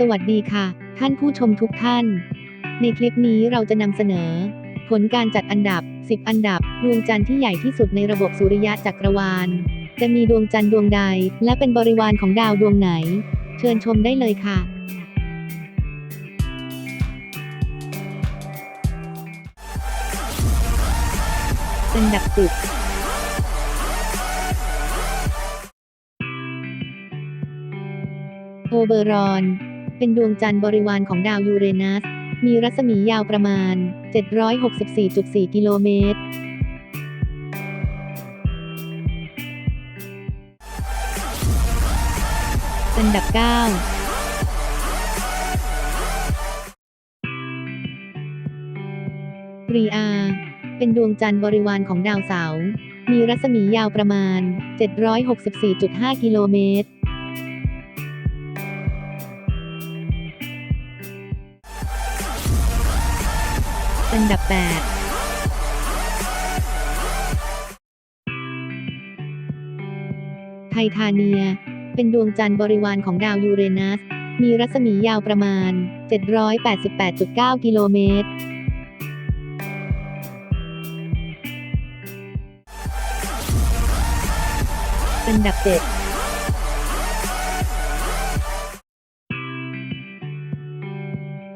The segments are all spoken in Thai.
สวัสดีค่ะ ท่านผู้ชมทุกท่าน ในคลิปนี้เราจะนำเสนอ ผลการจัดอันดับ 10 อันดับ ดวงจันทร์ที่ใหญ่ที่สุดในระบบสุริยะจักรวาล จะมีดวงจันทร์ดวงใด และเป็นบริวารของดาวดวงไหน เชิญชมได้เลยค่ะ อันดับสิบโอเบอรอน เป็นดวงจันทร์บริวารของดาวยูเรนัส มีรัศมียาวประมาณ 764.4 กิโลเมตรอันดับ 9รีอาเป็นดวงจันทร์บริวารของดาวเสาร์ มีรัศมียาวประมาณ 764.5 กิโลเมตร อันดับ 8ไททาเนีย เป็นดวงจันทร์บริวารของดาวยูเรนัส มีรัศมียาวประมาณ 788.9 กิโลเมตร อันดับ 7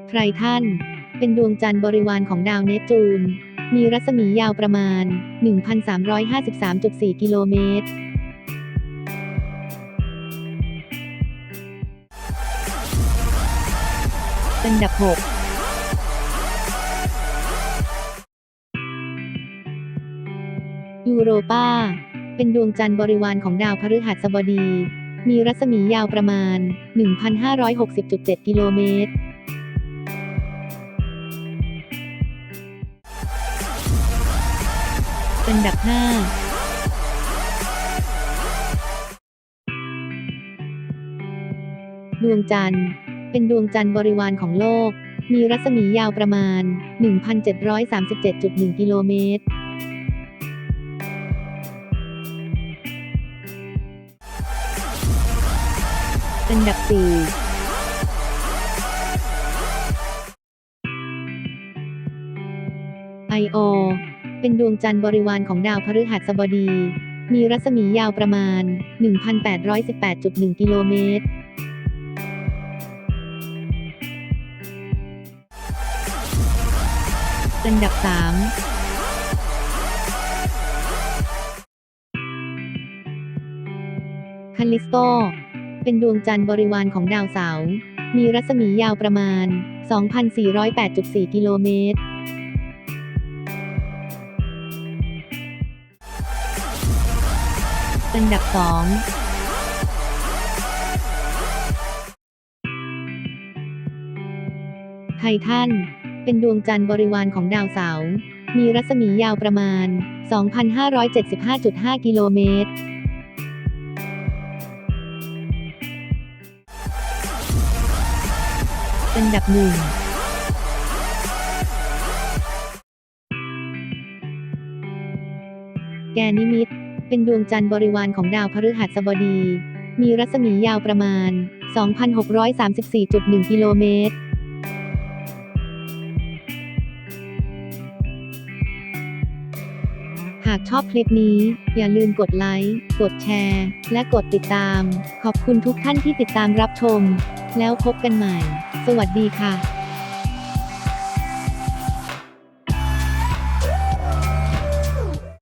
ไทรทัน เป็นดวงจันทร์บริวารของดาวเนปจูน มีรัศมียาวประมาณ 1,353.4 กิโลเมตรอันดับ 6ยูโรปาเป็นดวงจันทร์บริวารของดาวพฤหัสบดี มีรัศมียาวประมาณ 1,560.7 กิโลเมตร อันดับ 5ดวงจันทร์ เป็นดวงจันทร์บริวารของโลก มีรัศมียาวประมาณ 1,737.1 กิโลเมตร อันดับ 4 ไอโอ เป็นดวงจันทร์บริวารของดาวพฤหัสบดี มีรัศมียาวประมาณ 1,818.1 กิโลเมตรอันดับ 3คาลิสโต เป็นดวงจันทร์บริวารของดาวเสาร์ มีรัศมียาวประมาณ 2,408.4 กิโลเมตร อันดับ2ไททันเป็นดวงจันทร์บริวารของดาวเสาร์มีรัศมียาวประมาณ 2,575.5 กิโลเมตร อันดับหนึ่งแกนิมิด เป็นดวงจันทร์บริวารของดาวพฤหัสบดี มีรัศมียาวประมาณ 2,634.1 กิโลเมตร หากชอบคลิปนี้ อย่าลืมกดไลค์ กดแชร์ และกดติดตาม ขอบคุณทุกท่านที่ติดตามรับชม แล้วพบกันใหม่ สวัสดีค่ะ